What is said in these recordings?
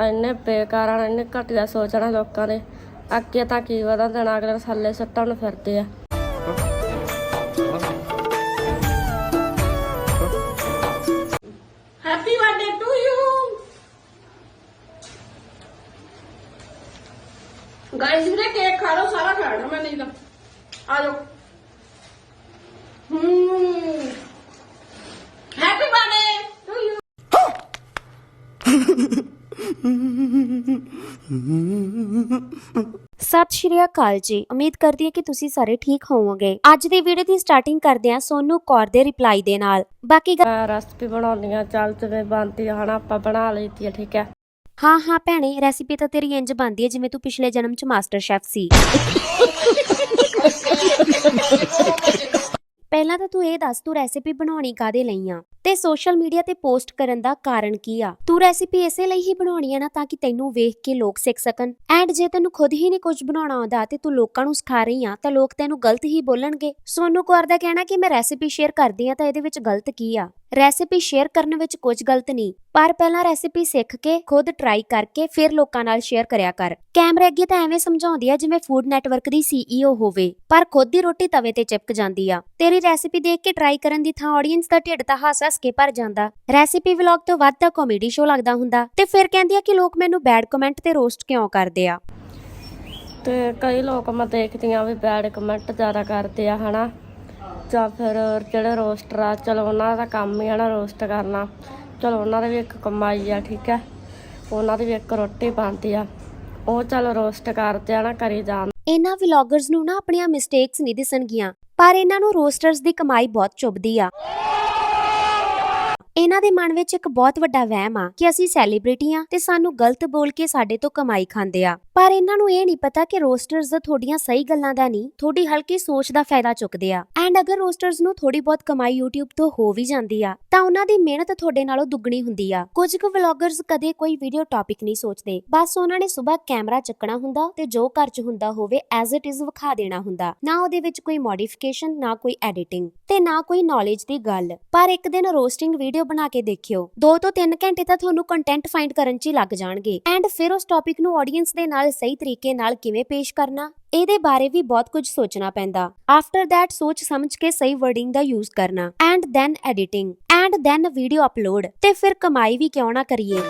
ਇੰਨੇ ਬੇਕਾਰਾਂ ਇੰਨੇ ਘਟੀਆ ਸੋਚਣਾ ਲੋਕਾਂ ਦੇ। ਅੱਗੇ ਤਾਂ ਕੀ ਵਧਾ ਦੇਣਾ, ਅਗਲੇ ਨੂੰ ਥੱਲੇ ਸੁੱਟਣ ਨੂੰ ਫਿਰਦੇ ਆ। Happy birthday to you guys ਵੀਰੇ ਕੇਕ ਖਾ ਲਓ, ਸਾਰਾ ਖਾਣਾ ਮੈਂ, ਨਹੀਂ ਤਾਂ। ਆ ਜਾਓ ਹੂੰ ਹੈਪੀ ਬਰਥਡੇ ਟੂ ਯੂ ਸਤਿ ਸ਼੍ਰੀ ਅਕਾਲ ਜੀ। ਉਮੀਦ ਕਰਦੀ ਹਾਂ ਕਿ ਤੁਸੀਂ ਸਾਰੇ ਠੀਕ ਹੋਵੋਗੇ। ਅੱਜ ਦੀ ਵੀਡੀਓ ਦੀ ਸਟਾਰਟਿੰਗ ਕਰਦੇ ਹਾਂ ਸੋਨੂ ਕੌਰ ਦੇ ਰਿਪਲਾਈ ਦੇ ਨਾਲ। ਬਾਕੀ ਰੈਸਪੀ ਬਣਾਉਣੀ ਆ ਚੱਲ ਜਿਵੇਂ ਬਣਦੀ ਆ ਹਨਾ ਆਪਾਂ ਬਣਾ ਲਈਤੀ ਆ ਠੀਕ ਹੈ? ਹਾਂ ਹਾਂ ਭੈਣੇ ਰੈਸਿਪੀ ਤਾਂ ਤੇਰੀ ਇੰਜ ਬਣਦੀ ਹੈ ਜਿਵੇਂ ਤੂੰ ਪਿਛਲੇ ਜਨਮ ਚ ਮਾਸਟਰ ਸ਼ੈਫ ਸੀ। ਪਹਿਲਾਂ ਤਾਂ ਤੂੰ ਇਹ ਦੱਸ, ਤੂੰ ਰੈਸਿਪੀ ਬਣਾਉਣੀ ਕਾਦੇ ਲਈ ਆ? ਤੇ ਸੋਸ਼ਲ ਮੀਡੀਆ ਤੇ ਪੋਸਟ ਕਰਨ ਦਾ ਕਾਰਨ ਕੀ ਆ? ਤੂੰ ਰੈਸਿਪੀ ਇਸੇ ਲਈ ਹੀ ਬਣਾਉਣੀ ਆ ਨਾ ਤਾਂ ਕਿ ਤੈਨੂੰ ਵੇਖ ਕੇ ਲੋਕ ਸਿੱਖ ਸਕਣ। ਐਂਡ ਜੇ ਤੈਨੂੰ ਖੁਦ ਹੀ ਨਹੀਂ ਕੁਝ ਬਣਾਉਣਾ ਆਉਂਦਾ ਤੇ ਤੂੰ ਲੋਕਾਂ ਨੂੰ ਸਿਖਾ ਰਹੀ ਆ, ਤਾਂ ਲੋਕ ਤੈਨੂੰ ਗਲਤ ਹੀ ਬੋਲਣਗੇ। ਸੋਨੂ ਕੌਰ ਦਾ ਕਹਿਣਾ ਕਿ ਮੈਂ ਰੈਸਿਪੀ ਸ਼ੇਅਰ ਕਰਦੀ ਆ ਤਾਂ ਇਹਦੇ ਵਿੱਚ ਗਲਤ ਕੀ ਆ? ਰੈਸਿਪੀ ਸ਼ੇਅਰ ਕਰਨ ਵਿੱਚ ਕੁਝ ਗਲਤ ਨਹੀਂ, ਪਰ ਪਹਿਲਾਂ ਰੈਸਿਪੀ ਸਿੱਖ ਕੇ, ਖੁਦ ਟਰਾਈ ਕਰਕੇ, ਫਿਰ ਲੋਕਾਂ ਨਾਲ ਸ਼ੇਅਰ ਕਰਿਆ ਕਰ। ਕੈਮਰੇ ਅੱਗੇ ਤਾਂ ਐਵੇਂ ਸਮਝਾਉਂਦੀ ਆ ਜਿਵੇਂ ਫੂਡ ਨੈਟਵਰਕ ਦੀ ਸੀਈਓ ਹੋਵੇ, ਪਰ ਖੁਦ ਦੀ ਰੋਟੀ ਤਵੇ ਤੇ ਚਿਪਕ ਜਾਂਦੀ ਆ। ਤੇਰੀ ਰੈਸਿਪੀ ਦੇਖ ਕੇ ਟਰਾਈ ਕਰਨ ਦੀ ਥਾਂ ਆਡੀਅנס ਦਾ ਢਿੱਡ ਤਾਂ ਹੱਸ-ਹੱਸ ਕੇ ਭਰ ਜਾਂਦਾ। ਰੈਸਿਪੀ ਵਲੌਗ ਤੋਂ ਵੱਧ ਤਾਂ ਕਾਮੇਡੀ ਸ਼ੋਅ ਲੱਗਦਾ ਹੁੰਦਾ, ਤੇ ਫਿਰ ਕਹਿੰਦੀ ਆ ਕਿ ਲੋਕ ਮੈਨੂੰ ਬੈਡ ਕਮੈਂਟ ਤੇ ਰੋਸਟ ਕਿਉਂ ਕਰਦੇ ਆ? ਤੇ ਕਈ ਲੋਕ ਮੈਂ ਦੇਖਦੀ ਆ ਵੀ ਬੈਡ ਕਮੈਂਟ ਜ਼ਿਆਦਾ ਕਰਦੇ ਆ, ਹਨਾ? ਜਾਂ ਫਿਰ ਜਿਹੜੇ ਰੋਸਟਰ ਆ, ਚਲੋ ਉਹਨਾਂ ਦਾ ਕੰਮ ਹੀ ਆ ਨਾ ਰੋਸਟ ਕਰਨਾ। ਚਲੋ ਉਹਨਾਂ ਦੀ ਵੀ ਇੱਕ ਕਮਾਈ ਆ, ਠੀਕ ਹੈ। ਉਹਨਾਂ ਦੀ ਵੀ ਇੱਕ ਰੋਟੀ ਬਣਦੀ ਆ। ਉਹ ਚਲੋ ਰੋਸਟ ਕਰਦੇ ਆ ਨਾ ਕਰੀ ਜਾਣ ਇਹਨਾਂ ਵਲੌਗਰਸ ਨੂੰ ਨਾ ਆਪਣੀਆਂ ਮਿਸਟੇਕਸ ਨਹੀਂ ਦਿਸਣਗੀਆਂ, ਪਰ ਇਹਨਾਂ ਨੂੰ ਰੋਸਟਰਸ ਦੀ ਕਮਾਈ ਬਹੁਤ ਚੁੱਭਦੀ ਆ। ਇਹਨਾਂ ਦੇ ਮਨ ਵਿੱਚ ਇੱਕ ਬਹੁਤ ਵੱਡਾ ਵਹਿਮ ਆ ਕਿ ਅਸੀਂ ਸੈਲੀਬ੍ਰਿਟੀ ਆ ਤੇ ਸਾਨੂੰ ਗਲਤ ਬੋਲ ਕੇ ਸਾਡੇ ਤੋਂ ਕਮਾਈ ਖਾਂਦੇ ਆ। ਪਰ ਇਹਨਾਂ ਨੂੰ ਇਹ ਨਹੀਂ ਪਤਾ ਕਿ ਰੋਸਟਰਸ ਤੁਹਾਡੀਆਂ ਸਹੀ ਗੱਲਾਂ ਦਾ ਨਹੀਂ, ਤੁਹਾਡੀ ਹਲਕੀ ਸੋਚ ਦਾ ਫਾਇਦਾ ਚੁੱਕਦੇ ਆ। ਐਂਡ ਅਗਰ ਰੋਸਟਰਸ ਨੂੰ ਥੋੜੀ ਬਹੁਤ ਕਮਾਈ YouTube ਤੋਂ ਹੋ ਵੀ ਜਾਂਦੀ ਆ, ਤਾਂ ਉਹਨਾਂ ਦੀ ਮਿਹਨਤ ਤੁਹਾਡੇ ਨਾਲੋਂ ਦੁੱਗਣੀ ਹੁੰਦੀ ਆ। ਕੁਝ ਕੁ ਵਲੌਗਰਸ ਕਦੇ ਕੋਈ ਵੀਡੀਓ ਟੌਪਿਕ ਨਹੀਂ ਸੋਚਦੇ, ਬਸ ਉਹਨਾਂ ਨੇ ਸਵੇਰ ਕੈਮਰਾ ਚੱਕਣਾ ਹੁੰਦਾ ਤੇ ਜੋ ਘਰ 'ਚ ਹੁੰਦਾ ਹੋਵੇ ਐਜ਼ ਇਟ ਇਜ਼ ਵਿਖਾ ਦੇਣਾ ਹੁੰਦਾ। ਨਾ ਉਹਦੇ ਵਿੱਚ ਕੋਈ ਮੋਡੀਫਿਕੇਸ਼ਨ ਨਾ ਕੋਈ ਐਡੀਟਿੰਗ ਤੇ ਨਾ ਕੋਈ ਨੌਲੇਜ ਦੀ ਗੱਲ। ਪਰ ਇੱਕ ਦਿਨ ਰੋਸਟਿੰਗ ਵੀਡੀਓ ਬਣਾ ਕੇ ਦੇਖਿਓ। 2 ਤੋਂ 3 ਘੰਟੇ ਤਾਂ ਤੁਹਾਨੂੰ ਕੰਟੈਂਟ ਫਾਈਂਡ ਕਰਨ 'ਚ ਹੀ ਲੱਗ ਜਾਣਗੇ। ਐਂਡ ਫਿਰ ਉਸ ਟੌਪਿਕ ਨੂੰ ਆਡੀਅנס ਦੇ ਨਾਲ ਸਹੀ ਤਰੀਕੇ ਨਾਲ ਕਿਵੇਂ ਪੇਸ਼ ਕਰਨਾ, ਇਹਦੇ ਬਾਰੇ ਵੀ ਬਹੁਤ ਕੁਝ ਸੋਚਣਾ ਪੈਂਦਾ। ਆਫਟਰ ਥੈਟ ਸੋਚ ਸਮਝ ਕੇ ਸਹੀ ਵਰਡਿੰਗ ਦਾ ਯੂਜ਼ ਕਰਨਾ। And then editing and then video upload ਤੇ ਫਿਰ ਕਮਾਈ ਵੀ ਕਿਉਂ ਨਾ ਕਰੀਏ।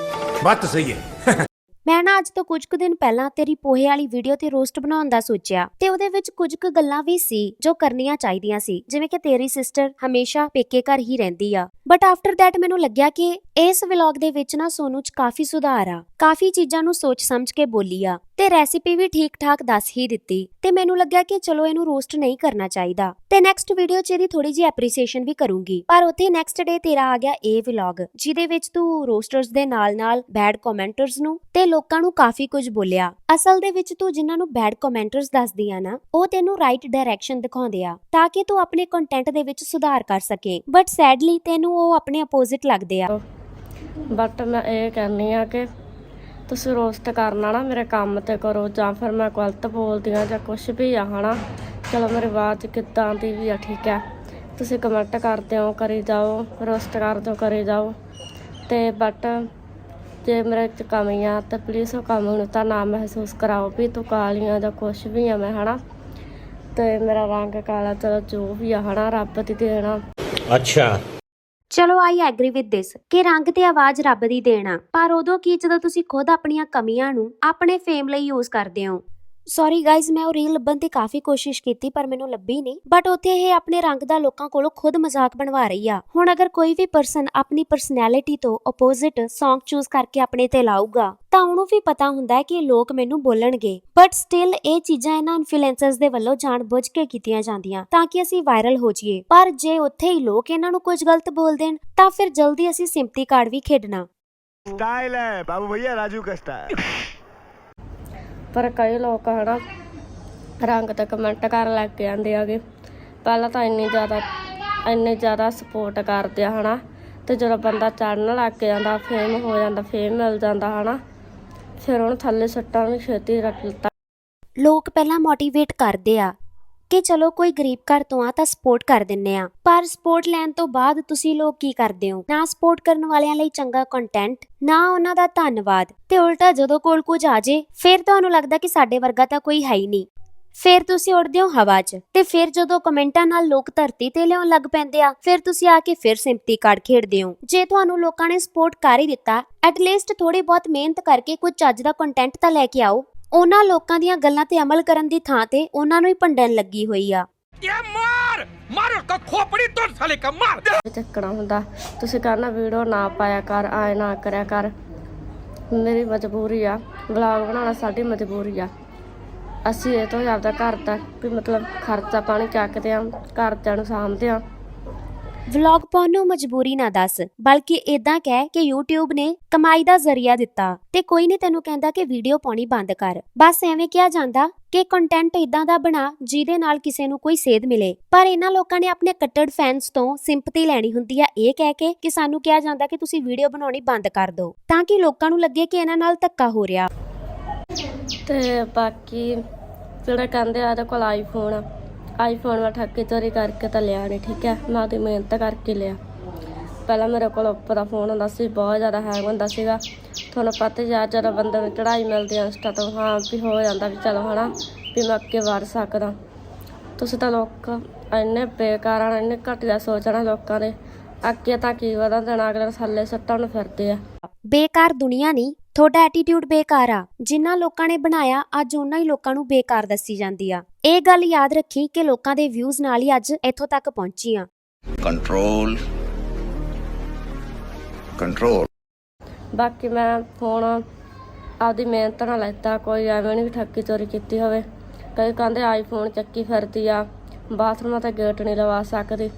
ਬਾਤ ਸਹੀ ਹੈ। ਮੈਂ ਨਾ ਅੱਜ ਤੋਂ ਕੁਝ ਕੁ ਦਿਨ ਪਹਿਲਾਂ ਤੇਰੀ ਪੋਹੇ ਵਾਲੀ ਵੀਡੀਓ ਤੇ ਰੋਸਟ ਬਣਾਉਣ ਦਾ ਸੋਚਿਆ ਤੇ ਉਹਦੇ ਵਿੱਚ ਕੁਝ ਕੁ ਗੱਲਾਂ ਵੀ ਸੀ ਜੋ ਕਰਨੀਆਂ ਚਾਹੀਦੀਆਂ ਸੀ, ਜਿਵੇਂ ਕਿ ਤੇਰੀ ਸਿਸਟਰ ਹਮੇਸ਼ਾ ਪੇਕੇ ਘਰ ਹੀ ਰਹਿੰਦੀ ਆ। ਬਟ ਆਫਟਰ ਥੈਟ ਮੈਨੂੰ ਲੱਗਿਆ ਕਿ ਇਸ ਵਲੌਗ ਦੇ ਵਿੱਚ ਨਾ ਸੋਨੂ ਚ ਕਾਫੀ ਸੁਧਾਰ ਆ। ਕਾਫੀ ਚੀਜ਼ਾਂ ਨੂੰ ਸੋਚ ਸਮਝ ਕੇ ਬੋਲੀ ਆ। ਤੇ ਰੈਸਿਪੀ ਵੀ ਠੀਕ ਠਾਕ ਦੱਸ ਹੀ ਦਿੱਤੀ। ਤੇ ਮੈਨੂੰ ਲੱਗਿਆ ਕਿ ਚਲੋ ਇਹਨੂੰ ਰੋਸਟ ਨਹੀਂ ਕਰਨਾ ਚਾਹੀਦਾ। ਤੇ ਨੈਕਸਟ ਵੀਡੀਓ 'ਚ ਇਹਦੀ ਥੋੜੀ ਜਿਹੀ ਐਪਰੀਸੀਏਸ਼ਨ ਵੀ ਕਰੂੰਗੀ। ਪਰ ਉੱਥੇ ਨੈਕਸਟ ਡੇ ਤੇਰਾ ਆ ਗਿਆ ਇਹ ਵਲੌਗ ਜਿਹਦੇ ਵਿੱਚ ਤੂੰ ਰੋਸਟਰਸ ਦੇ ਨਾਲ-ਨਾਲ ਬੈਡ ਕਮੈਂਟਰਸ ਨੂੰ ਤੇ ਲੋਕਾਂ ਨੂੰ ਕਾਫੀ ਕੁਝ ਬੋਲਿਆ। ਅਸਲ ਦੇ ਵਿੱਚ ਤੂੰ ਜਿਨ੍ਹਾਂ ਨੂੰ ਬੈਡ ਕਮੈਂਟਰਸ ਦੱਸਦੀ ਆ ਨਾ, ਉਹ ਤੈਨੂੰ ਰਾਈਟ ਡਾਇਰੈਕਸ਼ਨ ਦਿਖਾਉਂਦੇ ਆ, ਤਾਂ ਕਿ ਤੂੰ ਆਪਣੇ ਕੰਟੈਂਟ ਦੇ ਵਿੱਚ ਸੁਧਾਰ ਕਰ ਸਕੇ। ਬਟ ਸੈਡਲੀ ਤੈਨੂੰ ਉਹ ਆਪਣੇ ਅਪੋਜ਼ਿਟ ਲੱਗਦੇ ਆ। ਬਟ ਮੈਂ ਇਹ ਕਹਿੰਨੀ ਆ ਕਿ ਤੁਸੀਂ ਰੋਸਟ ਕਰਨਾ ਨਾ ਮੇਰੇ ਕੰਮ ਤੇ ਕਰੋ ਜਾਂ ਫਿਰ ਮੈਂ ਗਲਤ ਬੋਲਦੀ ਆ ਜਾਂ ਕੁਝ ਵੀ ਆ, ਹਨਾ? ਚਲੋ, ਮੇਰੇ ਬਾਤ ਕਿੱਦਾਂ ਦੀ ਵੀ ਆ, ਠੀਕ ਹੈ? ਤੁਸੀਂ ਕਮੈਂਟ ਕਰਦੇ ਹੋ, ਕਰੀ ਜਾਓ ਰੋਸਟ ਕਰਦੇ ਹੋ ਕਰੀ ਜਾਓ। ਤੇ ਬਟ ਜੇ ਮੇਰੇ ਚ ਕਮੀ ਆ, ਤਾਂ ਪਲੀਜ਼ ਉਹ ਕਮੀ ਨੂੰ ਤਾਂ ਨਾ ਮਹਿਸੂਸ ਕਰਾਓ ਵੀ ਤੂੰ ਕਾਲੀਆਂ ਜਾਂ ਕੁਝ ਵੀ ਆ ਮੈਂ, ਹਨਾ? ਤੇ ਮੇਰਾ ਰੰਗ ਕਾਲਾ, ਚਲੋ ਜੋ ਵੀ ਆ, ਹਨਾ? ਰੱਬ ਦੀ ਦੇਣਾ ਅੱਛਾ। ਚਲੋ ਆਈ ਐਗਰੀ ਵਿਦ ਥਿਸ ਕਿ ਰੰਗ ਤੇ ਆਵਾਜ਼ ਰੱਬ ਦੀ ਦੇਣਾ ਪਰ ਉਦੋਂ ਕੀ ਜਦੋਂ ਤੁਸੀਂ ਖੁਦ ਆਪਣੀਆਂ ਕਮੀਆਂ ਨੂੰ ਆਪਣੇ ਫੇਮ ਲਈ ਯੂਜ਼ ਕਰਦੇ ਹੋ? ਸੌਰੀ ਗਾਇਜ਼ ਮੈਂ ਉਹ ਰੀਲ ਲੱਭਣ ਦੀ ਕਾਫੀ ਕੋਸ਼ਿਸ਼ ਕੀਤੀ, ਪਰ ਮੈਨੂੰ ਲੱਭੀ ਨਹੀਂ। ਬਟ ਉੱਥੇ ਇਹ ਆਪਣੇ ਰੰਗ ਦਾ ਲੋਕਾਂ ਕੋਲੋਂ ਖੁਦ ਮਜ਼ਾਕ ਬਣਵਾ ਰਹੀ ਆ। ਹੁਣ ਅਗਰ ਕੋਈ ਵੀ ਪਰਸਨ ਆਪਣੀ ਪਰਸਨੈਲਿਟੀ ਤੋਂ ਆਪੋਜ਼ਿਟ Song ਚੂਜ਼ ਕਰਕੇ ਆਪਣੇ ਤੇ ਲਾਊਗਾ, ਤਾਂ ਉਹਨੂੰ ਵੀ ਪਤਾ ਹੁੰਦਾ ਹੈ ਕਿ ਲੋਕ ਮੈਨੂੰ ਬੋਲਣਗੇ। ਬਟ ਸਟਿਲ ਇਹ ਚੀਜ਼ਾਂ ਇਹਨਾਂ ਇਨਫਲੂਐਂਸਰਸ ਦੇ ਵੱਲੋਂ ਜਾਣਬੁੱਝ ਕੇ ਕੀਤੀਆਂ ਜਾਂਦੀਆਂ, ਤਾਂ ਕਿ ਅਸੀਂ ਵਾਇਰਲ ਹੋ ਜਾਈਏ। ਪਰ ਜੇ ਉੱਥੇ ਹੀ ਲੋਕ ਇਹਨਾਂ ਨੂੰ ਕੁਝ ਗਲਤ ਬੋਲ ਦੇਣ, ਤਾਂ ਫਿਰ ਜਲਦੀ ਅਸੀਂ ਸਿੰਪਤੀ ਕਾਰਡ ਵੀ ਖੇਡਣਾ। ਸਟਾਈਲ ਹੈ। ਬਾਬੂ ਭਈਆ, ਰਾਜੂ ਕਾ ਪਰ ਕਈ ਲੋਕ ਹਨਾ ਰੰਗ ਤੇ ਕਮੈਂਟ ਕਰਨ ਲੱਗ ਜਾਂਦੇ ਆਗੇ ਪਹਿਲਾਂ ਤਾਂ ਇੰਨੀ ਜ਼ਿਆਦਾ, ਇੰਨੇ ਜ਼ਿਆਦਾ ਸਪੋਰਟ ਕਰਦੇ ਆ ਹਨਾ। ਤੇ ਜਦੋਂ ਬੰਦਾ ਚੜਨ ਲੱਗ ਜਾਂਦਾ ਫੇਮ ਹੋ ਜਾਂਦਾ ਫੇਮ ਮਿਲ ਜਾਂਦਾ ਹਨਾ। ਫਿਰ ਉਹਨੂੰ ਥੱਲੇ ਸੱਟਾਂ ਵੀ ਛੇਤੀ ਰੱਖ ਲਿੱਤਾ ਲੋਕ ਪਹਿਲਾਂ ਮੋਟੀਵੇਟ ਕਰਦੇ ਆ। ਕਿ ਚਲੋ ਕੋਈ ਗਰੀਬ ਘਰ ਤੋਂ ਆ ਤਾਂ ਸਪੋਰਟ ਕਰ ਦਿੰਨੇ ਆ। ਪਰ ਸਪੋਰਟ ਲੈਣ ਤੋਂ ਬਾਅਦ ਤੁਸੀਂ ਲੋਕ ਕੀ ਕਰਦੇ ਹੋ? ਨਾ ਸਪੋਰਟ ਕਰਨ ਵਾਲਿਆਂ ਲਈ ਚੰਗਾ ਕੰਟੈਂਟ ਨਾ ਉਹਨਾਂ ਦਾ ਧੰਨਵਾਦ। ਤੇ ਉਲਟਾ ਜਦੋਂ ਕੋਲ ਕੁਝ ਆ ਜੇ, ਫਿਰ ਤੁਹਾਨੂੰ ਲੱਗਦਾ ਕਿ ਸਾਡੇ ਵਰਗਾ ਤਾਂ ਕੋਈ ਹੈ ਹੀ ਨਹੀਂ। ਫਿਰ ਤੁਸੀਂ ਉੜਦੇ ਹੋ ਹਵਾ 'ਚ ਤੇ ਫਿਰ ਜਦੋਂ ਕਮੈਂਟਾਂ ਨਾਲ ਲੋਕ ਧਰਤੀ ਤੇ ਲਿਆਉਣ ਲੱਗ ਪੈਂਦੇ ਆ, ਫਿਰ ਤੁਸੀਂ ਆ ਕੇ ਫਿਰ ਸਿੰਪਤੀ ਕਾਰਡ ਖੇਡਦੇ ਹੋ। ਜੇ ਤੁਹਾਨੂੰ ਲੋਕਾਂ ਨੇ ਸਪੋਰਟ ਕਰ ਹੀ ਦਿੱਤਾ ਐਟਲੀਸਟ ਥੋੜੀ ਬਹੁਤ ਮਿਹਨਤ ਕਰਕੇ ਕੁਝ ਚੱਜ ਦਾ ਕੰਟੈਂਟ ਤਾਂ ਲੈ ਕੇ ਆਓ। ਉਹਨਾਂ ਲੋਕਾਂ ਦੀਆਂ ਗੱਲਾਂ ਤੇ ਅਮਲ ਕਰਨ ਦੀ ਥਾਂ ਤੇ ਉਹਨਾਂ ਨੂੰ ਹੀ ਭੰਡਣ ਲੱਗੀ ਹੋਈ ਆ। ਇਹ ਮਾਰ! ਮਾਰੋ ਕਾ ਖੋਪੜੀ ਤੁਰ ਸਾਲੇ ਕਾ ਮਾਰ! ਚੱਕਣਾ ਹੁੰਦਾ। ਤੁਸੀਂ ਕਰਨਾ ਵੀਡੀਓ ਨਾ ਪਾਇਆ ਕਰ ਆਏ ਨਾ ਕਰਿਆ ਕਰ। ਮੇਰੀ ਮਜਬੂਰੀ ਆ। ਵਲੌਗ ਬਣਾਉਣਾ ਸਾਡੀ ਮਜਬੂਰੀ ਆ। ਅਸੀਂ ਇਹ ਤੋਂ ਆਪਦਾ ਘਰ ਦਾ ਵੀ ਮਤਲਬ ਖਰਚਾ ਪਾਣੀ ਚੱਕਦੇ ਆ ਘਰਦਿਆਂ ਨੂੰ ਸਾਂਭਦੇ ਆ। ਵਲੌਗ ਪਾਉਣ ਨੂੰ ਮਜਬੂਰੀ ਨਾ ਦੱਸ, ਬਲਕਿ ਇਦਾਂ ਕਹਿ ਕਿ YouTube ਨੇ ਕਮਾਈ ਦਾ ਜ਼ਰੀਆ ਦਿੱਤਾ ਤੇ ਕੋਈ ਨਹੀਂ ਤੈਨੂੰ ਕਹਿੰਦਾ ਕਿ ਵੀਡੀਓ ਪਾਉਣੀ ਬੰਦ ਕਰ। ਬਸ ਐਵੇਂ ਕਿਹਾ ਜਾਂਦਾ ਕਿ ਕੰਟੈਂਟ ਇਦਾਂ ਦਾ ਬਣਾ ਜਿਹਦੇ ਨਾਲ ਕਿਸੇ ਨੂੰ ਕੋਈ ਸੇਧ ਮਿਲੇ। ਪਰ ਇਹਨਾਂ ਲੋਕਾਂ ਨੇ ਆਪਣੇ ਕੱਟੜ ਫੈਨਸ ਤੋਂ ਸਿੰਪਥੀ ਲੈਣੀ ਹੁੰਦੀ ਆ ਇਹ ਕਹਿ ਕੇ ਕਿ ਸਾਨੂੰ ਕਿਹਾ ਜਾਂਦਾ ਕਿ ਤੁਸੀਂ ਵੀਡੀਓ ਬਣਾਉਣੀ ਬੰਦ ਕਰ ਦਿਓ, ਤਾਂ ਕਿ ਲੋਕਾਂ ਨੂੰ ਲੱਗੇ ਕਿ ਇਹਨਾਂ ਨਾਲ ਧੱਕਾ ਹੋ ਰਿਹਾ। ਤੇ ਬਾਕੀ ਜਿਹੜਾ ਕਹਿੰਦੇ ਆ, ਇਹਦੇ ਕੋਲ ਆਈਫੋਨ ਆ। ਆਈਫੋਨ ਮੈਂ ਠੱਗੀ ਚੋਰੀ ਕਰਕੇ ਤਾਂ ਲਿਆ ਨਹੀਂ ਠੀਕ ਹੈ? ਮੈਂ ਉਹਦੀ ਮਿਹਨਤ ਕਰਕੇ ਲਿਆ। ਪਹਿਲਾਂ ਮੇਰੇ ਕੋਲ ਓਪੋ ਦਾ ਫੋਨ ਹੁੰਦਾ ਸੀ, ਬਹੁਤ ਜ਼ਿਆਦਾ ਹੈਂਗ ਹੁੰਦਾ ਸੀਗਾ। ਤੁਹਾਨੂੰ ਪਤਾ ਹੀ ਆ, ਜਦੋਂ ਬੰਦੇ ਨੂੰ ਚੜਾਈ ਮਿਲਦੀ ਆ ਇੰਸਟਾ ਤੋਂ, ਹਾਂ ਵੀ ਹੋ ਜਾਂਦਾ ਵੀ ਚਲੋ, ਹਨਾ? ਵੀ ਮੈਂ ਅੱਗੇ ਵੜ ਸਕਦਾ। ਤੁਸੀਂ ਤਾਂ ਲੋਕ ਇੰਨੇ ਬੇਕਾਰ ਆ, ਇੰਨੇ ਘਟੀਆ ਸੋਚਣਾ ਲੋਕਾਂ ਦੇ। ਅੱਗੇ ਤਾਂ ਕੀ ਵਧਾ ਦੇਣਾ, ਅਗਲੇ ਨੂੰ ਥੱਲੇ ਸੱਟਣ ਨੂੰ ਫਿਰਦੇ ਆ। ਬੇਕਾਰ ਦੁਨੀਆ ਨਹੀਂ ਤੁਹਾਡਾ ਐਟੀਟਿਊਡ ਬੇਕਾਰ ਆ। ਜਿੰਨਾ ਲੋਕਾਂ ਨੇ ਬਣਾਇਆ ਅੱਜ ਉਹਨਾਂ ਹੀ ਲੋਕਾਂ ਨੂੰ ਬੇਕਾਰ ਦੱਸੀ ਜਾਂਦੀ ਆ। ਇਹ ਗੱਲ ਯਾਦ ਰੱਖੀ ਕਿ ਲੋਕਾਂ ਦੇ ਵਿਊਜ਼ ਨਾਲ ਹੀ ਅੱਜ ਇੱਥੋਂ ਤੱਕ ਪਹੁੰਚੀ ਆ। Control. Control. ਬਾਕੀ ਮੈਂ ਫੋਨ ਆਪਦੀ ਮਿਹਨਤ ਨਾਲ ਲੈਤਾ ਕੋਈ ਐਵੇਂ ਨਹੀਂ ਠੱਗੀ ਚੋਰੀ ਕੀਤੀ ਹੋਵੇ। ਕਈ ਕਹਿੰਦੇ ਆਈਫੋਨ ਚੱਕੀ ਫਿਰਦੀ ਆ ਬਾਥਰੂਮਾਂ ਤੇ ਗੇਟ ਨਹੀਂ ਲਵਾ ਸਕਦੀ।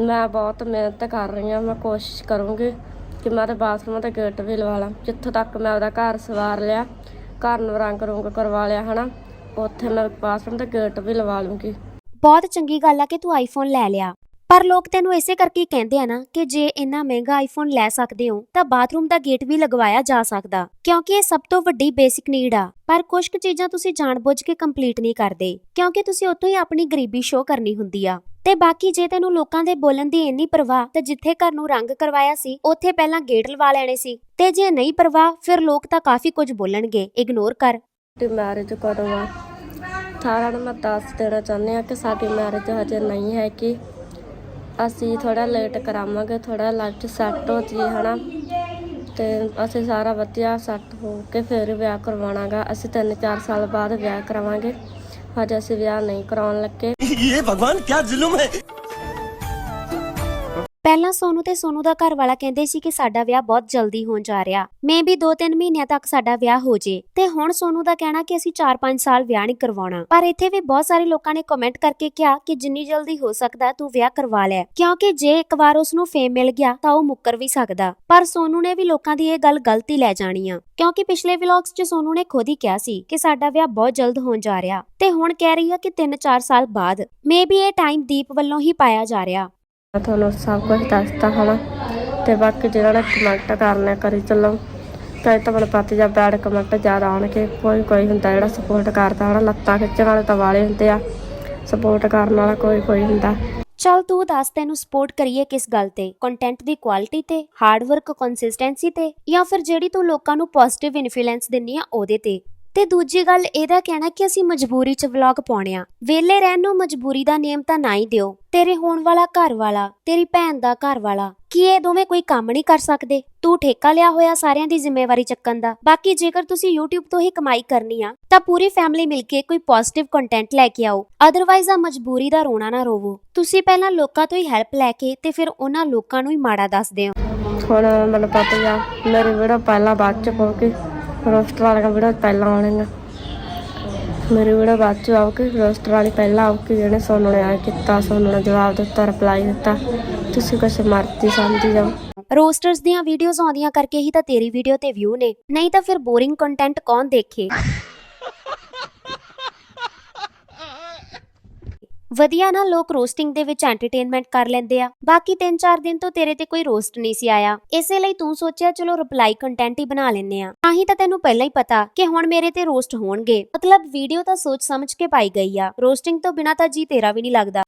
ਮੈਂ ਬਹੁਤ ਮਿਹਨਤ ਕਰ ਰਹੀ ਹਾਂ ਮੈਂ ਕੋਸ਼ਿਸ਼ ਕਰੂੰਗੀ। ਕਿ ਮੈਂ ਤੇ ਬਾਥਰੂਮਾਂ ਤੇ ਗੇਟ ਵੀ ਲਵਾ ਲਾਂ। ਜਿੱਥੋਂ ਤੱਕ ਮੈਂ ਆਪਦਾ ਘਰ ਸਵਾਰ ਲਿਆ, ਘਰ ਨੂੰ ਰੰਗ ਰੁੰਗ ਕਰਵਾ ਲਿਆ, ਹਨਾ? ਉੱਥੇ ਮੈਂ ਬਾਥਰੂਮ ਤੇ ਗੇਟ ਵੀ ਲਵਾ ਲੂੰਗੀ। ਬਹੁਤ ਚੰਗੀ ਗੱਲ ਆ ਕਿ ਤੂੰ ਆਈਫੋਨ ਲੈ ਲਿਆ। ਪਰ ਲੋਕ ਤੈਨੂੰ ਇਸੇ ਕਰਕੇ ਕਹਿੰਦੇ ਆ ਨਾ ਕਿ ਜੇ ਇੰਨਾ ਮਹਿੰਗਾ ਆਈਫੋਨ ਲੈ ਸਕਦੇ ਹੋ, ਤਾਂ ਬਾਥਰੂਮ ਦਾ ਗੇਟ ਵੀ ਲਗਵਾਇਆ ਜਾ ਸਕਦਾ, ਕਿਉਂਕਿ ਇਹ ਸਭ ਤੋਂ ਵੱਡੀ ਬੇਸਿਕ ਨੀਡ ਆ। ਪਰ ਕੁਝ ਕੁ ਚੀਜ਼ਾਂ ਤੁਸੀਂ ਜਾਣਬੁੱਝ ਕੇ ਕੰਪਲੀਟ ਨਹੀਂ ਕਰਦੇ, ਕਿਉਂਕਿ ਤੁਸੀਂ ਉੱਥੋਂ ਹੀ ਆਪਣੀ ਗਰੀਬੀ ਸ਼ੋਅ ਕਰਨੀ ਹੁੰਦੀ ਆ। ਤੇ ਬਾਕੀ ਜੇ ਤੈਨੂੰ ਲੋਕਾਂ ਦੇ ਬੋਲਣ ਦੀ ਇੰਨੀ ਪਰਵਾਹ ਤਾਂ ਜਿੱਥੇ ਘਰ ਨੂੰ ਰੰਗ ਕਰਵਾਇਆ ਸੀ, ਉੱਥੇ ਪਹਿਲਾਂ ਗੇਟ ਲਵਾ ਲੈਣੇ ਸੀ। ਤੇ ਜੇ ਨਹੀਂ ਪਰਵਾਹ, ਫਿਰ ਲੋਕ ਤਾਂ ਕਾਫੀ ਕੁਝ ਬੋਲਣਗੇ। ਇਗਨੋਰ ਕਰ। ਸਾਡੀ ਮੈਰਿਜ ਕਦੋਂ ਸਾਰਿਆਂ ਨੂੰ ਮੈਂ ਦੱਸ ਦੇਣਾ ਚਾਹੁੰਦੀ ਆ ਕਿ ਸਾਡੀ ਮੈਰਿਜ ਹਜੇ ਨਹੀਂ ਹੈ ਕਿ ਅਸੀਂ ਥੋੜਾ ਲੇਟ ਕਰਾਵਾਂਗੇ ਥੋੜਾ ਲਾਈਫ ਸੈੱਟ ਹੋ ਜੀ ਹਨਾ। ਤੇ ਅਸੀਂ ਸਾਰਾ ਵਧੀਆ ਸੈੱਟ ਹੋ ਕੇ ਫਿਰ ਵਿਆਹ ਕਰਵਾਉਣਾਗਾ ਅਸੀਂ 3-4 ਸਾਲ ਬਾਅਦ ਵਿਆਹ ਕਰਾਵਾਂਗੇ। ਅੱਜ ਅਸੀਂ ਵਿਆਹ ਨਹੀਂ ਕਰਾਉਣ ਲੱਗੇ। ਇਹ ਭਗਵਾਨ ਕੀ ਜ਼ੁਲਮ ਹੈ? ਪਹਿਲਾਂ ਸੋਨੂ ਤੇ ਸੋਨੂ ਦਾ ਘਰ ਵਾਲਾ ਕਹਿੰਦੇ ਸੀ ਕਿ ਸਾਡਾ ਵਿਆਹ ਬਹੁਤ ਜਲਦੀ ਹੋਣ ਜਾ ਰਿਹਾ। ਮੈਂ ਵੀ 2-3 ਮਹੀਨਿਆਂ ਤੱਕ ਸਾਡਾ ਵਿਆਹ ਹੋ ਜੇ। ਤੇ ਹੁਣ ਸੋਨੂ ਦਾ ਕਹਿਣਾ ਕਿ ਅਸੀਂ 4-5 ਸਾਲ ਵਿਆਹ ਨਹੀਂ ਕਰਵਾਉਣਾ। ਪਰ ਇੱਥੇ ਵੀ ਬਹੁਤ ਸਾਰੇ ਲੋਕਾਂ ਨੇ ਕਮੈਂਟ ਕਰਕੇ ਕਿਹਾ ਕਿ ਜਿੰਨੀ ਜਲਦੀ ਹੋ ਸਕਦਾ ਤੂੰ ਵਿਆਹ ਕਰਵਾ ਲੈ। ਕਿਉਂਕਿ ਜੇ ਇੱਕ ਵਾਰ ਉਸ ਨੂੰ ਫੇਮ ਮਿਲ ਗਿਆ ਤਾਂ ਉਹ ਮੁੱਕਰ ਵੀ ਸਕਦਾ। ਪਰ ਸੋਨੂ ਨੇ ਵੀ ਲੋਕਾਂ ਦੀ ਇਹ ਗੱਲ ਗਲਤੀ ਲੈ ਜਾਣੀ ਆ। ਕਿਉਂਕਿ ਪਿਛਲੇ ਵਲੌਗਸ 'ਚ ਸੋਨੂ ਨੇ ਖੁਦ ਹੀ ਕਿਹਾ ਸੀ ਕਿ ਸਾਡਾ ਵਿਆਹ ਬਹੁਤ ਜਲਦ ਹੋਣ ਜਾ ਰਿਹਾ। ਤੇ ਹੁਣ ਕਹਿ ਰਹੀ ਆ ਕਿ 3-4 ਸਾਲ ਬਾਅਦ। ਮੇ ਵੀ ਇਹ ਟਾਈਮ ਦੀਪ ਵੱਲੋਂ ਹੀ ਪਾਇਆ ਜਾ ਰਿਹਾ। ਤੁਹਾਨੂੰ ਸਭ ਕੁਝ ਦੱਸਤਾ ਹਨਾ ਤੇ ਬਾਕੀ ਜਿਹੜਾ ਨੇ ਕਮੈਂਟ ਕਰਨਾ ਕਰੀ ਚੱਲੋ। ਕਈ ਤਾਂ ਮੈਨੂੰ ਪਤਾ ਜਾਂ ਬੈਡ ਕਮੈਂਟ ਜ਼ਿਆਦਾ ਆਉਣਗੇ। ਕੋਈ ਕੋਈ ਹੁੰਦਾ ਜਿਹੜਾ ਸਪੋਰਟ ਕਰਦਾ ਹਨਾ, ਲੱਤਾਂ ਖਿੱਚਣ ਵਾਲੇ ਤਾਂ ਵਾਲੇ ਹੁੰਦੇ ਆ। ਸਪੋਰਟ ਕਰਨ ਵਾਲਾ ਕੋਈ ਕੋਈ ਹੁੰਦਾ। ਚੱਲ ਤੂੰ ਦੱਸ ਤੈਨੂੰ ਸਪੋਰਟ ਕਰੀਏ ਕਿਸ ਗੱਲ ਤੇ? ਕੰਟੈਂਟ ਦੀ ਕੁਆਲਿਟੀ ਤੇ ਹਾਰਡ ਵਰਕ ਕੰਸਿਸਟੈਂਸੀ ਤੇ, ਜਾਂ ਫਿਰ ਜਿਹੜੀ ਤੂੰ ਲੋਕਾਂ ਨੂੰ ਪੋਜ਼ਿਟਿਵ ਇਨਫਲੂਐਂਸ ਦਿੰਨੀ ਆ ਉਹਦੇ ਤੇ? ਤੇ ਦੂਜੀ ਗੱਲ ਇਹਦਾ ਕਹਿਣਾ ਕਿ ਅਸੀਂ ਮਜਬੂਰੀ 'ਚ ਵਲੌਗ ਪਾਉਣੇ ਆ। ਵਿਹਲੇ ਰਹਿਣ ਨੂੰ ਮਜਬੂਰੀ ਦਾ ਨੇਮ ਤਾਂ ਨਾ ਹੀ ਦਿਓ। ਤੇਰੇ ਹੋਣ ਵਾਲਾ ਘਰ ਵਾਲਾ, ਤੇਰੀ ਭੈਣ ਦਾ ਘਰ ਵਾਲਾ, ਕੀ ਇਹ ਦੋਵੇਂ ਕੋਈ ਕੰਮ ਨਹੀਂ ਕਰ ਸਕਦੇ? ਤੂੰ ਠੇਕਾ ਲਿਆ ਹੋਇਆ ਸਾਰਿਆਂ ਦੀ ਜ਼ਿੰਮੇਵਾਰੀ ਚੱਕਣ ਦਾ। ਬਾਕੀ ਜੇਕਰ ਤੁਸੀਂ YouTube ਤੋਂ ਹੀ ਕਮਾਈ ਕਰਨੀ ਆ, ਤਾਂ ਪੂਰੀ ਫੈਮਿਲੀ ਮਿਲ ਕੇ ਕੋਈ ਪੋਜ਼ਿਟਿਵ ਕੰਟੈਂਟ ਲੈ ਕੇ ਆਓ। ਅਦਰਵਾਈਜ਼ ਆ ਮਜਬੂਰੀ ਦਾ ਰੋਣਾ ਨਾ ਰੋਵੋ। ਤੁਸੀਂ ਪਹਿਲਾਂ ਲੋਕਾਂ ਤੋਂ ਹੀ ਹੈਲਪ ਲੈ ਕੇ ਤੇ ਫਿਰ ਉਹਨਾਂ ਲੋਕਾਂ ਨੂੰ ਹੀ ਮਾੜਾ ਦੱਸਦੇ ਹੋ ਹੁਣ ਮੈਨੂੰ ਪਤਾ ਹੀ ਵੀਡੀਓ ਪਹਿਲਾਂ ਬਾਅਦ ਚ ਪਾਉਗੀ ਰੋਸਟਰ ਵਾਲੀਆਂ ਵੀਡੀਓ ਪਹਿਲਾਂ ਆਉਣਗੀਆਂ ਮੇਰੀ ਵੀਡੀਓ ਬਾਅਦ ਚ ਆਉਗੀ ਰੋਸਟਰ ਵਾਲੀ ਪਹਿਲਾਂ ਆਉਗੀ ਜਿਹਨੇ ਸੋਨੂੰ ਨੇ ਆ ਕੀਤਾ, ਸੋਨੂੰ ਨੇ ਜਵਾਬ ਦਿੱਤਾ ਰਿਪਲਾਈ ਦਿੱਤਾ। ਤੁਸੀਂ ਕੁਛ ਮਰਜ਼ੀ ਸਮਝੀ ਜਾਓ। ਰੋਸਟਰਸ ਦੀਆਂ ਵੀਡੀਓਜ਼ ਆਉਂਦੀਆਂ ਕਰਕੇ ਹੀ ਤਾਂ ਤੇਰੀ ਵੀਡੀਓ ਤੇ ਵਿਊ ਨੇ। ਨਹੀਂ ਤਾਂ ਫਿਰ ਬੋਰਿੰਗ ਕੰਟੈਂਟ ਕੌਣ ਦੇਖੇ? ਵਧੀਆ ਨਾ ਲੋਕ ਰੋਸਟਿੰਗ ਦੇ ਵਿੱਚ ਐਂਟਰਟੇਨਮੈਂਟ ਕਰ ਲੈਂਦੇ ਆ। ਬਾਕੀ 3-4 ਦਿਨ ਤੋਂ ਤੇਰੇ ਤੇ ਕੋਈ ਰੋਸਟ ਨਹੀਂ ਸੀ ਆਇਆ। ਇਸੇ ਲਈ ਤੂੰ ਸੋਚਿਆ ਚਲੋ ਰਿਪਲਾਈ ਕੰਟੈਂਟ ਹੀ ਬਣਾ ਲੈਨੇ ਆ। ਤਾਂ ਹੀ ਤਾਂ ਤੈਨੂੰ ਪਹਿਲਾਂ ਹੀ ਪਤਾ ਕਿ ਹੁਣ ਮੇਰੇ ਤੇ ਰੋਸਟ ਹੋਣਗੇ। ਮਤਲਬ ਵੀਡੀਓ ਤਾਂ ਸੋਚ ਸਮਝ ਕੇ ਪਾਈ ਗਈ ਆ। ਰੋਸਟਿੰਗ ਤੋਂ ਬਿਨਾ ਤਾਂ ਜੀ ਤੇਰਾ ਵੀ ਨਹੀਂ ਲੱਗਦਾ।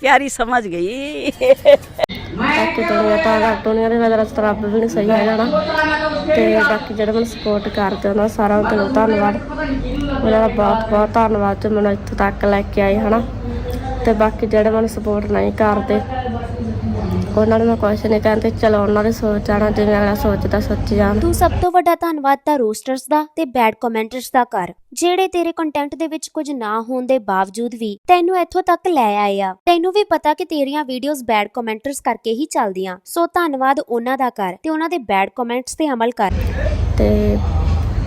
ਪਿਆਰੀ ਸਮਝ ਗਈ। ਬਾਕੀ ਦੁਨੀਆ ਤਾਂ ਘੱਟ ਹੋਣੀ ਉਹਦੇ ਨਾਲ ਰਸਤਾ ਰੱਬ ਵੀ ਨਹੀਂ ਸਹੀ ਹੈਗਾ ਨਾ ਤੇ ਬਾਕੀ ਜਿਹੜੇ ਮੈਨੂੰ ਸਪੋਰਟ ਕਰਦੇ ਉਹਨਾਂ ਸਾਰਾ ਉਹਨਾਂ ਦਾ ਧੰਨਵਾਦ। ਉਹਨਾਂ ਦਾ ਬਹੁਤ ਬਹੁਤ ਧੰਨਵਾਦ ਤੇ ਮੈਨੂੰ ਇੱਥੇ ਤੱਕ ਲੈ ਕੇ ਆਏ ਹਨਾ? ਤੇ ਬਾਕੀ ਜਿਹੜੇ ਮੈਨੂੰ ਸਪੋਰਟ ਨਹੀਂ ਕਰਦੇ ਉਹਨਾਂ ਨੂੰ ਮੈਂ ਕੁਛ ਨਹੀਂ ਕਹਿੰਦੀ ਚਲੋ ਉਹਨਾਂ ਦੀ ਸੋਚ ਜਾਣਾ ਜਿਵੇਂ ਅਗਲਾ ਸੋਚਦਾ ਸੋਚੀ ਜਾਣ। ਤੂੰ ਸਭ ਤੋਂ ਵੱਡਾ ਧੰਨਵਾਦ ਤਾਂ ਰੋਸਟਰਸ ਦਾ ਤੇ ਬੈਡ ਕਮੈਂਟਰਸ ਦਾ ਕਰ ਜਿਹੜੇ ਤੇਰੇ ਕੰਟੈਂਟ ਦੇ ਵਿੱਚ ਕੁਝ ਨਾ ਹੋਣ ਦੇ ਬਾਵਜੂਦ ਵੀ ਤੈਨੂੰ ਇੱਥੋਂ ਤੱਕ ਲੈ ਆਏ ਆ। ਤੈਨੂੰ ਵੀ ਪਤਾ ਕਿ ਤੇਰੀਆਂ ਵੀਡੀਓਜ਼ ਬੈਡ ਕਮੈਂਟਰਸ ਕਰਕੇ ਹੀ ਚੱਲਦੀਆਂ। ਸੋ ਧੰਨਵਾਦ ਉਹਨਾਂ ਦਾ ਕਰ ਤੇ ਉਹਨਾਂ ਦੇ ਬੈਡ ਕਮੈਂਟਸ ਤੇ ਅਮਲ ਕਰ। ਤੇ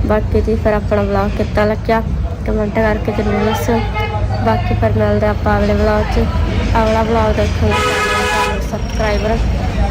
ਬਾਕੀ ਜੀ ਫਿਰ ਆਪਣਾ ਵਲੌਗ ਕਿੱਦਾਂ ਲੱਗਿਆ? ਕਮੈਂਟ ਕਰਕੇ ਜ਼ਰੂਰ ਦੱਸਿਓ ਬਾਕੀ ਫਿਰ ਮਿਲਦੇ ਆਪਾਂ ਅਗਲੇ ਵਲੌਗ 'ਚ। ਅਗਲਾ ਵਲੌਗ ਦੇਖਣ ਸਬਸਕ੍ਰਾਈਬਰ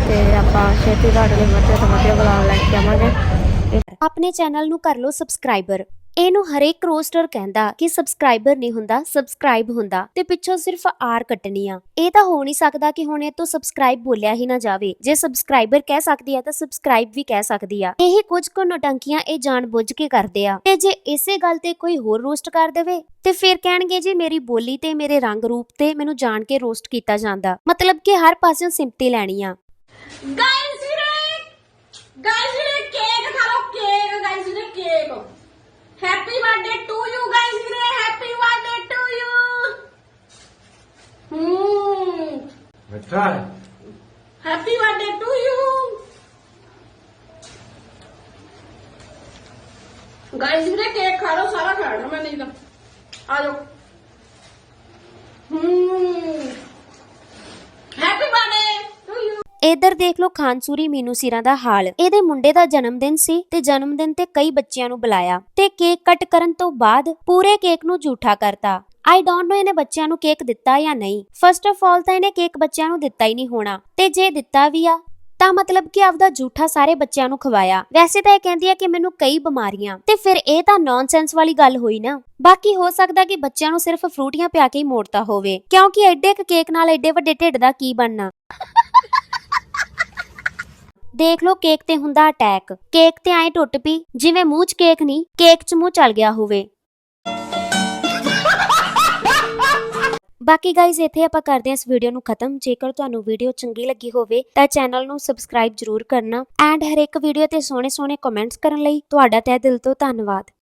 ਤੇ ਆਪਾਂ ਛੇਤੀ ਤੁਹਾਡੇ ਲਈ ਵਧੀਆ ਤੋਂ ਵਧੀਆ ਵਲੌਗ ਲੈ ਕੇ ਆਵਾਂਗੇ। ਆਪਣੇ ਚੈਨਲ ਨੂੰ ਕਰ ਲਓ ਸਬਸਕ੍ਰਾਈਬਰ ਇਹਨੂੰ ਹਰੇਕ ਰੋਸਟਰ ਕਹਿੰਦਾ ਕਿ ਸਬਸਕ੍ਰਾਈਬਰ ਨਹੀਂ ਹੁੰਦਾ, ਸਬਸਕ੍ਰਾਈਬ ਹੁੰਦਾ ਤੇ ਪਿੱਛੋਂ ਸਿਰਫ ਆਰ ਕੱਟਣੀ ਆ। ਇਹ ਤਾਂ ਹੋ ਨਹੀਂ ਸਕਦਾ ਕਿ ਹੁਣ ਇਹ ਤੋਂ ਸਬਸਕ੍ਰਾਈਬ ਬੋਲਿਆ ਹੀ ਨਾ ਜਾਵੇ। ਜੇ ਸਬਸਕ੍ਰਾਈਬਰ ਕਹਿ ਸਕਦੀ ਆ ਤਾਂ ਸਬਸਕ੍ਰਾਈਬ ਵੀ ਕਹਿ ਸਕਦੀ ਆ। ਇਹ ਕੁਝ ਕੁ ਨੋਟੰਕੀਆਂ ਇਹ ਜਾਣਬੁੱਝ ਕੇ ਕਰਦੇ ਆ ਤੇ ਜੇ ਇਸੇ ਗੱਲ ਤੇ ਕੋਈ ਹੋਰ ਰੋਸਟ ਕਰ ਦੇਵੇ, ਤੇ ਫਿਰ ਕਹਿਣਗੇ ਜੀ ਮੇਰੀ ਬੋਲੀ ਤੇ ਮੇਰੇ ਰੰਗ ਰੂਪ ਤੇ ਮੈਨੂੰ ਜਾਣ ਕੇ ਰੋਸਟ ਕੀਤਾ ਜਾਂਦਾ। ਮਤਲਬ ਕਿ ਹਰ ਪਾਸਿਓਂ ਸਿੰਪਤੀ ਲੈਣੀ ਆ। ਗਾਇਸ ਵੀਰੇ guys happy birthday to you guys रे happy birthday to you hmm अच्छा happy birthday to you guys रे केक खा लो सारा खा रहा मैं नहीं आ जाओ। हम्म ਇਧਰ ਦੇਖ ਲਓ, ਖਾਨਸੂਰੀ ਮੀਨੂ ਸਿਰਾਂ ਦਾ ਹਾਲ। ਇਹਦੇ ਮੁੰਡੇ ਦਾ ਜਨਮ ਦਿਨ ਸੀ ਤੇ ਜਨਮ ਦਿਨ ਤੇ ਕਈ ਬੱਚਿਆਂ ਨੂੰ ਬੁਲਾਇਆ ਤੇ ਕੇਕ ਕੱਟ ਕਰਨ ਤੋਂ ਬਾਅਦ ਪੂਰੇ ਕੇਕ ਨੂੰ ਝੂਠਾ ਕਰਤਾ। ਆਈ ਡੋਨਟ ਨੋ ਇਹਨੇ ਬੱਚਿਆਂ ਨੂੰ ਕੇਕ ਦਿੱਤਾ ਜਾਂ ਨਹੀਂ। ਫਸਟ ਆਫ ਆਲ ਤਾਂ ਇਹਨੇ ਕੇਕ ਬੱਚਿਆਂ ਨੂੰ ਦਿੱਤਾ ਹੀ ਨਹੀਂ ਹੋਣਾ। ਤੇ ਜੇ ਦਿੱਤਾ ਵੀ ਆ, ਤਾਂ ਮਤਲਬ ਕਿ ਆਪਦਾ ਝੂਠਾ ਸਾਰੇ ਬੱਚਿਆਂ ਨੂੰ ਖਵਾਇਆ। ਵੈਸੇ ਤਾਂ ਇਹ ਕਹਿੰਦੀ ਹੈ ਕਿ ਮੈਨੂੰ ਕਈ ਬਿਮਾਰੀਆਂ। ਤੇ ਫਿਰ ਇਹ ਤਾਂ ਨੌਨਸੈਂਸ ਵਾਲੀ ਗੱਲ ਹੋਈ ਨਾ। ਬਾਕੀ ਹੋ ਸਕਦਾ ਕਿ ਬੱਚਿਆਂ ਨੂੰ ਸਿਰਫ ਫਰੂਟੀਆਂ ਪਿਆ ਕੇ ਹੀ ਮੋੜਤਾ ਹੋਵੇ। ਕਿਉਂਕਿ ਐਡੇ ਕੇਕ ਨਾਲ ਐਡੇ ਵੱਡੇ ਢਿੱਡ ਦਾ ਕੀ ਬਣਨਾ? ਦੇਖ ਲਓ ਕੇਕ ਤੇ ਹੁੰਦਾ ਅਟੈਕ ਕੇਕ ਤੇ ਐਂ ਟੁੱਟ ਪਈ, ਜਿਵੇਂ ਮੂੰਹ 'ਚ ਕੇਕ ਨਹੀਂ, ਕੇਕ 'ਚ ਮੂੰਹ ਚਲ ਗਿਆ ਹੋਵੇ। ਬਾਕੀ ਗਾਇਜ਼ ਇੱਥੇ ਆਪਾਂ ਕਰਦੇ ਹਾਂ ਇਸ ਵੀਡੀਓ ਨੂੰ ਖਤਮ। ਜੇਕਰ ਤੁਹਾਨੂੰ ਵੀਡੀਓ ਚੰਗੀ ਲੱਗੀ ਹੋਵੇ, ਤਾਂ ਚੈਨਲ ਨੂੰ ਸਬਸਕ੍ਰਾਈਬ ਜ਼ਰੂਰ ਕਰਨਾ। ਐਂਡ ਹਰ ਇੱਕ ਵੀਡੀਓ ਤੇ ਸੋਹਣੇ ਸੋਹਣੇ ਕਮੈਂਟਸ ਕਰਨ ਲਈ ਤੁਹਾਡਾ ਤਹਿ ਦਿਲ ਤੋਂ ਧੰਨਵਾਦ।